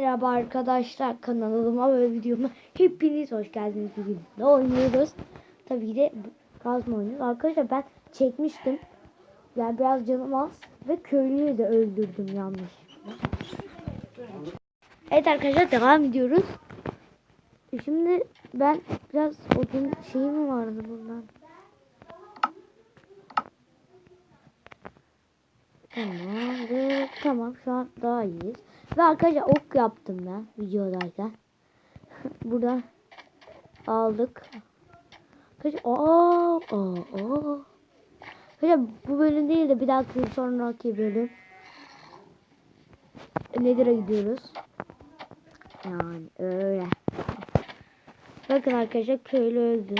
Merhaba arkadaşlar kanalıma ve videoma hepiniz hoş geldiniz. Bugün ne oynuyoruz? Tabii de kazma oynuyoruz. Arkadaşlar ben çekmiştim. Yani biraz canım az ve köylüyü de öldürdüm yanlış. Evet arkadaşlar devam ediyoruz. Şimdi ben biraz odun şeyi mi vardı bundan? Tamam ve tamam şu an daha iyiyiz. Ve arkadaşlar ok yaptım ben videodayken. Burada aldık. Arkadaşlar bu bölüm değil de bir dahaki sonraki bölüm. Nedir'e gidiyoruz. Yani öyle. Bakın arkadaşlar köylü öldü.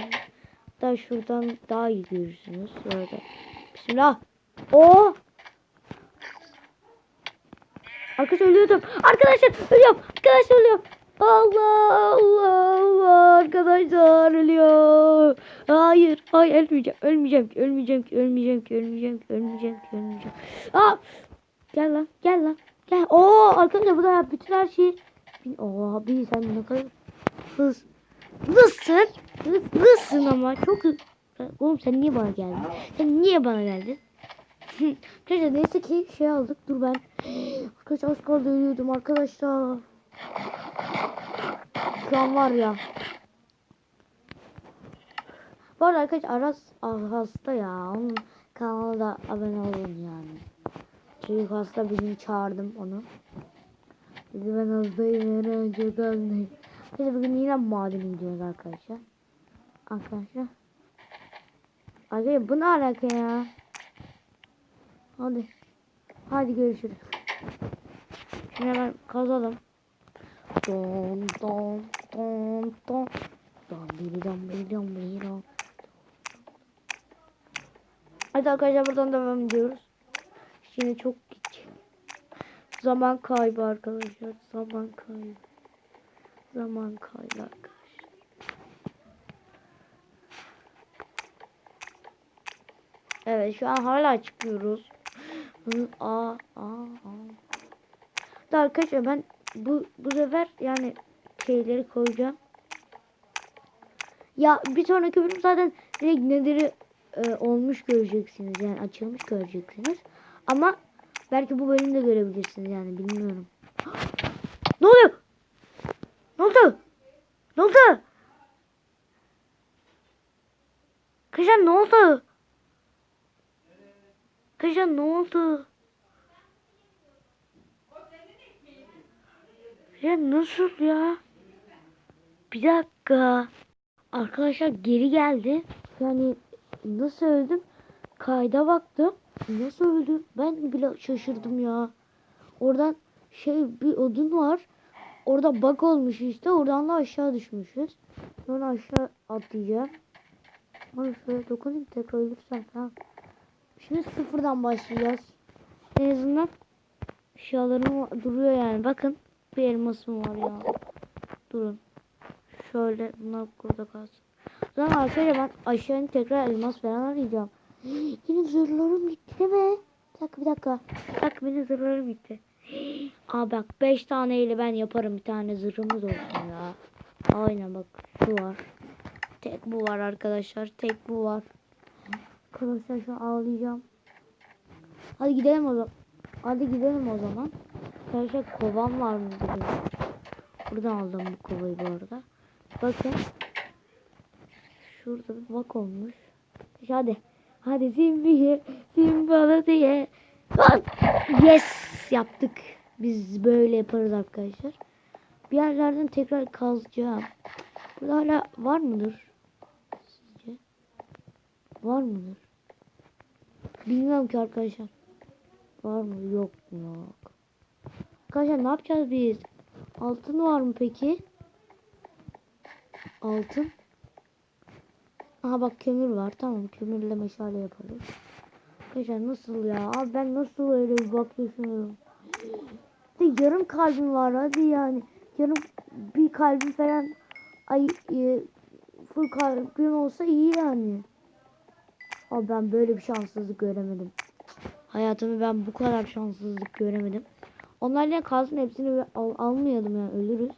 Da şuradan daha iyi görürsünüz. Böyle. Bismillah. Oo! Arkadaşlar ölüyordum. Arkadaşlar ölüyorum. Arkadaşlar ölüyorum. Allah Allah Allah arkadaşlar ölüyor. Hayır, hayır ölmeyeceğim. Ölmeyeceğim ki, ölmeyeceğim ki, ölmeyeceğim ki, ölmeyeceğim ki, ölmeyeceğim ki, ölmeyeceğim. Aa! Gel lan, gel lan. Gel. Oo arkadaşlar bu da bütün her şey. Oo abi sen ne kadar hız. Hızsın. Hız, hızsın ama çok. Oğlum sen niye bana geldin? Sen niye bana geldin? Arkadaşlar neyse ki şey aldık. Dur ben. Arkadaşlar az kaldı ölüyordum arkadaşlar. Şu an var ya. Bu arada arkadaşlar Aras ah, hasta ya. Onun kanalına da abone olun yani. Çocuk hasta bizim çağırdım onu. Dedi ben hastayım. Çok hastayım. Biz bugün yine madene gidiyoruz arkadaşlar. Arkadaşlar. Arkadaşlar bu ne alaka ya? Hadi. Hadi görüşürüz. Şimdi hemen kazalım. Don don don don. Don biri don biri don biri don. Hadi arkadaşlar buradan devam ediyoruz. Şimdi çok geç. Zaman kaybı arkadaşlar. Zaman kaybı. Zaman kaybı arkadaşlar. Evet şu an hala çıkıyoruz. Hı, Aa. Da arkadaşlar ben bu bu sefer yani şeyleri koyacağım. Ya bir sonraki bölüm zaten direkt nedir'i e, olmuş göreceksiniz yani açılmış göreceksiniz. Ama belki bu bölümde görebilirsiniz yani bilmiyorum. ne oluyor? Ne oldu? Ne oldu? Kışan ne oldu? Kışan ne oldu? Ya nasıl ya? Bir dakika. Arkadaşlar geri geldi. Yani nasıl öldüm? Kayda baktım. Nasıl öldüm? Ben bile şaşırdım ya. Oradan şey bir odun var. Orada bug olmuş işte. Oradan da aşağı düşmüşüz. Sonra aşağı atlayacağım. Ama şöyle dokunayım tekrar ölürsem tamam. Şimdi sıfırdan başlayacağız. En azından eşyalarım duruyor yani. Bakın bir elmasım var ya. Durun. Şöyle bunlar burada kalsın. O zaman arkadaşlar ben aşağı inip tekrar elmas falan arayacağım. Yine zırhlarım gitti değil mi? Bir dakika bir dakika. Bir dakika benim zırhlarım gitti. Aa bak 5 taneyle ben yaparım bir tane zırhımız olsun ya. Aynen bak şu var. Tek bu var arkadaşlar. Tek bu var. Arkadaşlar şu ağlayacağım. Hadi gidelim o zaman. Hadi gidelim o zaman. Arkadaşlar kovam var mı dedim. Buradan aldım bu kovayı bu arada. Bakın. Şurada bir bak olmuş. Hadi. Hadi simbiye. Simbalı diye. Yes yaptık. Biz böyle yaparız arkadaşlar. Bir yerlerden tekrar kazacağım. Burada hala var mıdır? Var mıdır? Bilmiyorum ki arkadaşlar. Var mı? Yok? Yok. Arkadaşlar ne yapacağız biz? Altın var mı peki? Altın. Aha bak kömür var. Tamam kömürle meşale yaparız. Arkadaşlar nasıl ya? Abi ben nasıl öyle bir bak düşünüyorum. De yarım kalbim var hadi yani. Yarım bir kalbim falan ay e, full kalbim olsa iyi yani. Abi ben böyle bir şanssızlık göremedim. Hayatımı ben bu kadar şanssızlık göremedim. Onlar ne kalsın hepsini al, almayalım yani ölürüz.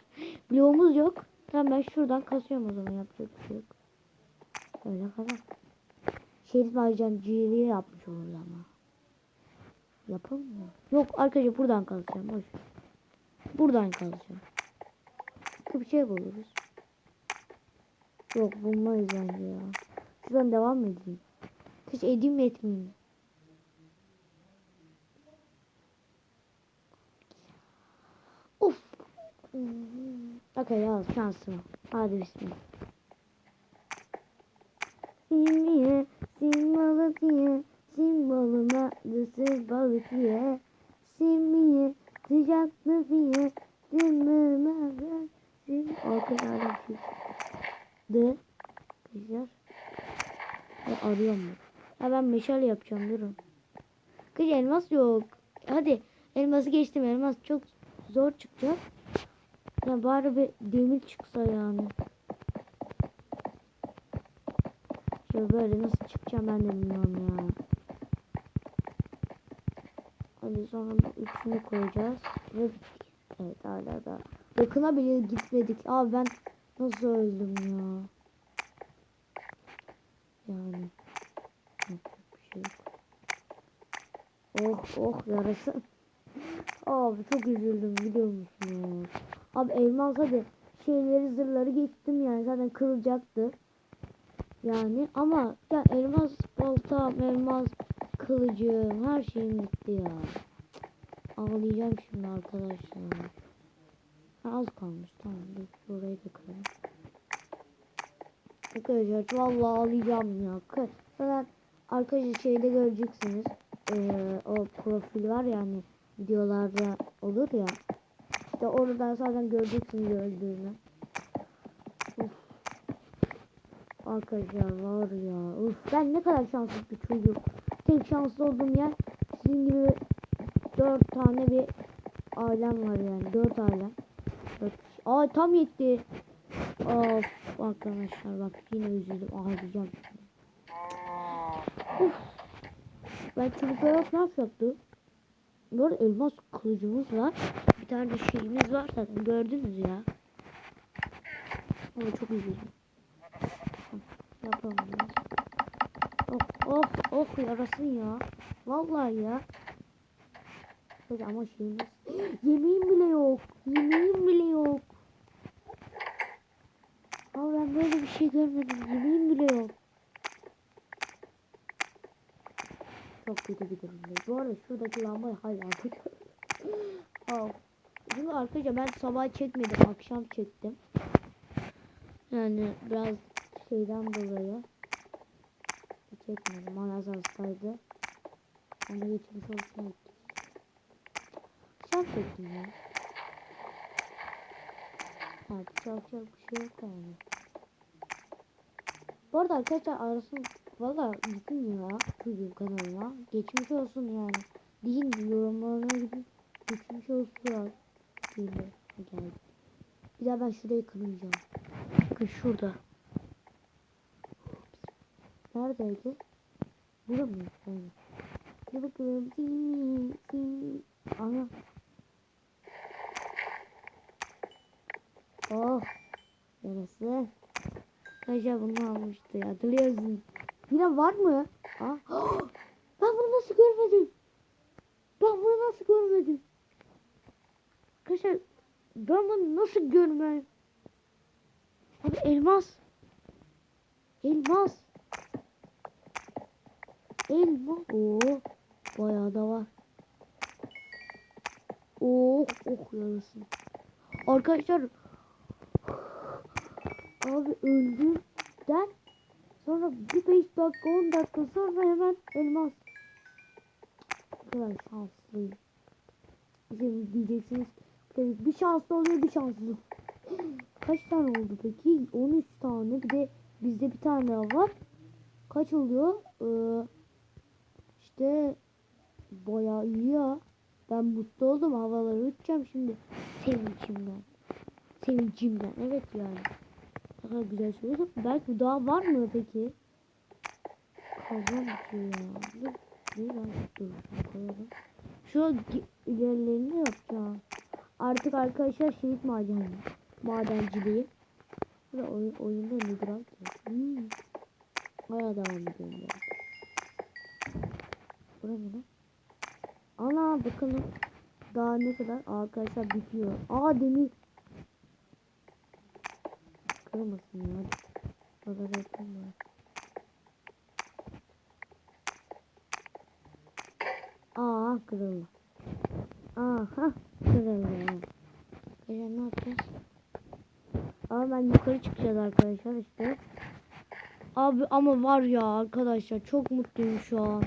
Bloğumuz yok. Tamam ben şuradan kasıyorum o zaman yapacak bir şey yok. Öyle kadar. Şerif macenciliği yapmış olur ama. Yapılmıyor. Yok arkadaşlar buradan kazacağım. Boş. Buradan kazacağım. Bir şey buluruz. Yok bulmayız bence ya. Şuradan devam mı edeyim? Hiç edeyim etmeyeyim? Of. Okey ya şansım. Hadi bismillah. Simliye, sim balık ye, sim balına, dısı balık ye. Simliye, sıcaklı fiye, simliye, sim... Arkadaşlar şey. De. Güzel. Ben arıyorum meşale yapacağım durun. Kız elmas yok. Hadi elması geçtim elmas çok zor çıkacak. Ya bari bir demir çıksa yani. Şöyle böyle nasıl çıkacağım ben de bilmiyorum ya. Hadi sonra bu üçünü koyacağız. Ve. Evet hala da. Yakına bile gitmedik. Abi ben nasıl öldüm ya. Yani. Yapacak bir şey yok. Oh oh yarası. Abi çok üzüldüm biliyor musun? Abi elmas hadi şeyleri zırhları geçtim yani zaten kırılacaktı. Yani ama ya elmas baltam, elmas kılıcım her şeyim gitti ya. Ağlayacağım şimdi arkadaşlar. Ha, az kalmış tamam dur şurayı da kıralım. Arkadaşlar vallahi ağlayacağım ya. Zaten arkadaşlar şeyde göreceksiniz. Ee, o profil var yani videolarda olur ya. İşte oradan zaten göreceksiniz öldüğümü. Uf. Arkadaşlar var ya. Uf, ben ne kadar şanslı bir çocuk. Tek şanslı olduğum yer sizin gibi dört tane bir ailem var yani. Dört ailem. Dört kişi. Aa tam yetti. Of arkadaşlar bak yine üzüldüm. Ağlayacağım. Uf. Ben çocuklara ne yapacaktım? Arada elmas kılıcımız var. Bir tane de şeyimiz var zaten gördünüz ya. Ama çok üzüldüm. Yapalım. Oh oh oh yarasın ya. Vallahi ya. Hadi ama şeyimiz. Yemeğim bile yok. Yemeğim bile yok. Ama ben böyle bir şey görmedim. Yemeğim bile yok. Çok kötü bir durumdayım. Bu arada şuradaki lambayı hala. Al. Şimdi arkadaşlar ben sabah çekmedim. Akşam çektim. Yani biraz şeyden dolayı çekmedim. Maraz hastaydı. Ona geçmiş olsun. Akşam çektim ya. Artık yapacak bir şey yok yani. Bu arada arkadaşlar arasın valla gidin ya çocuğum kanalıma. Geçmiş olsun yani. Deyin yorumlarına gidin. Geçmiş olsun ya. Değil geldi. Bir daha ben şurayı kırmayacağım. Bakın şurada. Neredeydi? Burada mı? Yani. Bir bakalım. Ana. Oh. Yarası. Kaşa bunu almıştı. Hatırlıyorsun. Yine var mı? Aa. Ben bunu nasıl görmedim? Ben bunu nasıl görmedim? Arkadaşlar ben bunu nasıl görmem? Abi elmas. Elmas. Elmas. Oo. Bayağı da var. Oh oh yarasın. Arkadaşlar Abi öldüğümden sonra bir 5 dakika 10 dakika sonra hemen elmas. Ne kadar şanslıyım. Şimdi diyeceksiniz bir şanslı oluyor bir şanssız. Kaç tane oldu peki? 13 tane bir de bizde bir tane daha var. Kaç oluyor? Ee, işte bayağı iyi ya. Ben mutlu oldum havaları uçacağım şimdi sevincimden. Sevincimden evet yani. Kadar güzel söylüyorsun. Belki daha var mı peki? Kazan bitiyor ya. Dur. Dur. Şu ilerlerini yapacağım. Artık arkadaşlar şehit maden madenciliği. Bu da oyun, oyunda abi? Hmm. Hala devam ediyorum ben. Bura ne? Ana bakalım. Daha ne kadar? Arkadaşlar bitiyor. Aa demir. Kırmasın ya. Burada reklam var. Aa kırıldı. Aha kırıldı. Arkadaşlar ne yapacağız? Ama ben yukarı çıkacağız arkadaşlar işte. Abi ama var ya arkadaşlar çok mutluyum şu an.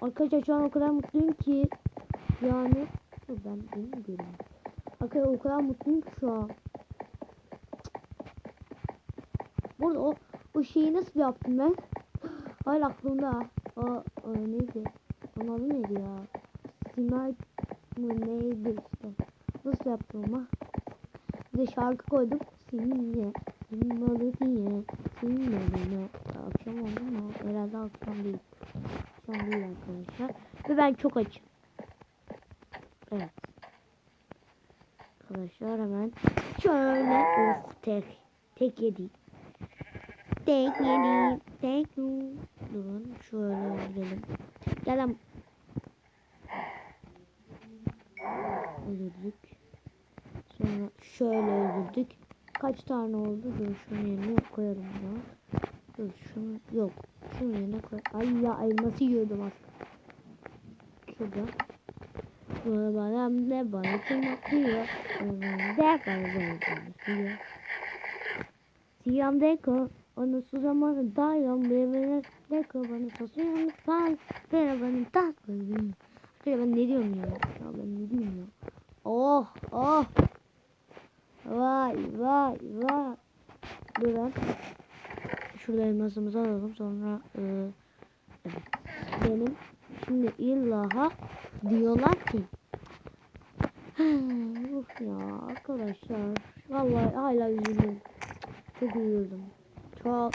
Arkadaşlar şu an o kadar mutluyum ki yani ben beni mi görüyorum? Arkadaşlar o kadar mutluyum ki şu an. Burada o, o şeyi nasıl yaptım ben? Hayır aklımda. O, o neydi? Onun adı neydi ya? Snipe mı neydi işte. Nasıl yaptım ama? Bir de şarkı koydum. Seninle, senin diye, senin balına. Akşam oldu mu? Herhalde akşam değil. Akşam değil arkadaşlar. Ve ben çok açım. Evet. Arkadaşlar hemen şöyle tek tek yedi. Tek yedi. Tek. Durun şöyle gidelim. Gel lan. Öldürdük. Sonra şöyle öldürdük. Kaç tane oldu? Dur şunun yerine koyalım ya. Dur şunu yok. Şunun yerine koy. Ay ya elması yiyordum az. Şurada. Sonra bana ne bana kim bakıyor? De bana bana bakıyor. Siyam deko. Onu su zamanı dayan birbirine deko bana sosyal fal. Bana bana tak koyayım. Arkadaşlar ben ne diyorum ya? Ya ben ne diyorum ya? Oh oh. Vay vay vay. Durun. Şurada elmasımızı alalım sonra e, benim şimdi illaha diyorlar ki Uf ya arkadaşlar vallahi hala üzüldüm çok üzüldüm çok.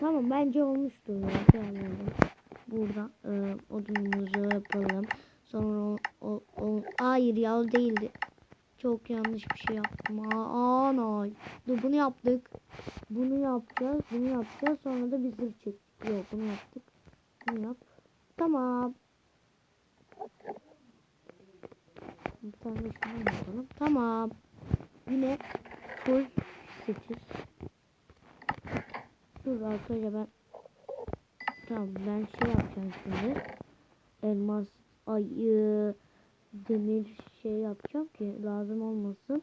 Tamam bence olmuştur ya. Yani burada e, odunumuzu yapalım. Sonra o, o, o hayır ya o değildi. Çok yanlış bir şey yaptım. Ana dur bunu yaptık. Bunu yapacağız bunu yapacağız. Sonra da bir zırh çek yok bunu yaptık. Bunu yap. Tamam. Bir tane şunu yapalım. Tamam. Yine full 8 dur arkadaşlar ben tamam ben şey yapacağım şimdi elmas ayı demir şey yapacağım ki lazım olmasın.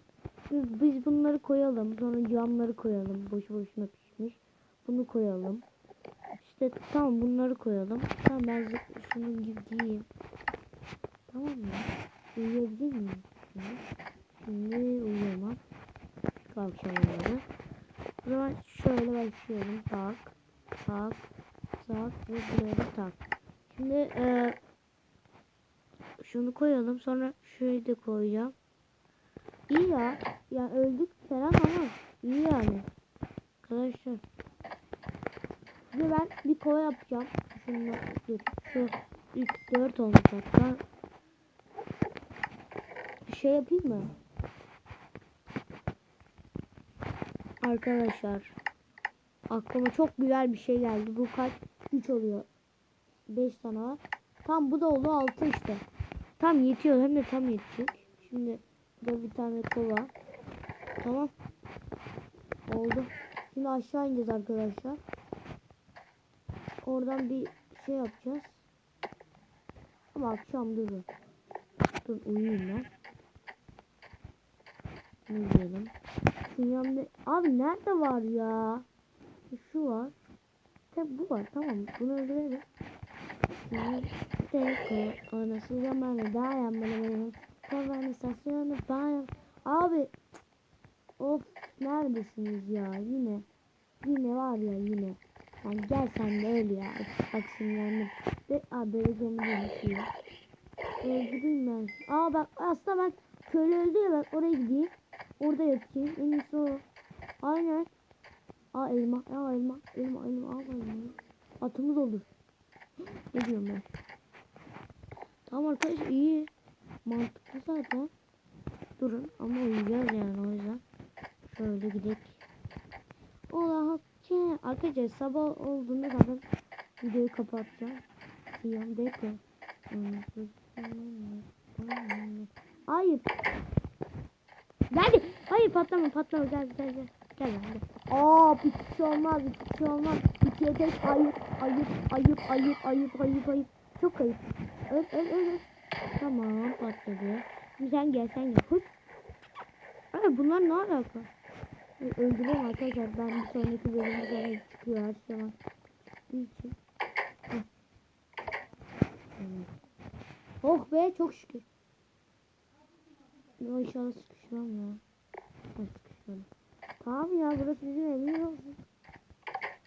Biz, biz bunları koyalım. Sonra camları koyalım. Boşu boşuna pişmiş. Bunu koyalım. İşte tamam bunları koyalım. Tamam ben şunu gi- giyeyim. Tamam mı? Uyuyabilir miyim? Şimdi uyuyamam. Olmadı. O zaman şöyle başlıyorum. Tak. Tak. Tak. Ve buraya da tak. Şimdi eee şunu koyalım. Sonra şurayı da koyacağım. İyi ya. Ya öldük falan ama iyi yani. Arkadaşlar. Şimdi ben bir kova yapacağım. Şunu dur. Şu 3 4 olmuş hatta. Bir şey yapayım mı? Arkadaşlar. Aklıma çok güzel bir şey geldi. Bu kaç? 3 oluyor. 5 tane var. Tam bu da oldu 6 işte. Tam yetiyor hem de tam yetecek. Şimdi burada bir tane kova. Tamam. Oldu. Şimdi aşağı ineceğiz arkadaşlar. Oradan bir şey yapacağız. Ama akşam durun. Dur uyuyayım ben. Ne diyelim? Sinyamda... Abi nerede var ya? Şu var. Tek bu var tamam. Bunu öldürelim. Teko anası zamanı dayanmalı Kavan istasyonu bayan Abi Of neredesiniz ya? Yine Yine var ya yine. Yani Gel sen de öl ya. Bak sinirlendim Ve abi böyle gömülü ya Öldüreyim ben. Aa bak aslında ben Köylü öldü ya bak oraya gideyim Orada yatayım en iyisi o Aynen Aa elma Aa elma Elma elma al elma Atımız olur ne diyorum ben? Tamam arkadaşlar iyi. Mantıklı zaten. Durun ama uyuyacağız yani o yüzden. Şöyle gidelim. Ola hapçı. Arkadaşlar sabah olduğunda zaten videoyu kapatacağım. Siyam bekle. Hayır. Hayır patlama patlama gel gel gel. Gel gel. Aa bir şey olmaz bir şey olmaz. İkiye tek ayıp ayıp ayıp ayıp ayıp ayıp ayıp. Çok ayıp. Öl öl öl. Tamam patladı. Sen gel sen gel. Hıç. Ay bunlar ne alaka? Öldürüyorum arkadaşlar. Ben bir sonraki bölümde sana çıkıyor her şey. Bir için. Oh be çok şükür. Ya inşallah sıkışmam ya. Sıkışmadım. Tamam ya burası bizim evimiz olsun.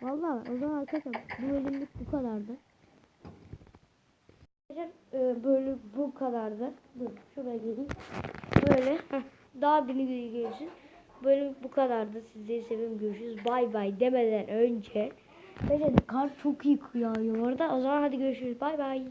Vallahi o zaman arkadaşlar bu bölümlük bu kadardı. Arkadaşlar e, böyle bu kadardı. Dur şuraya geleyim. Böyle heh, daha beni görürsün. Böyle bu kadardı. Sizleri seviyorum. Görüşürüz. Bay bay demeden önce. Arkadaşlar kar çok iyi yağıyor orada. O zaman hadi görüşürüz. Bay bay.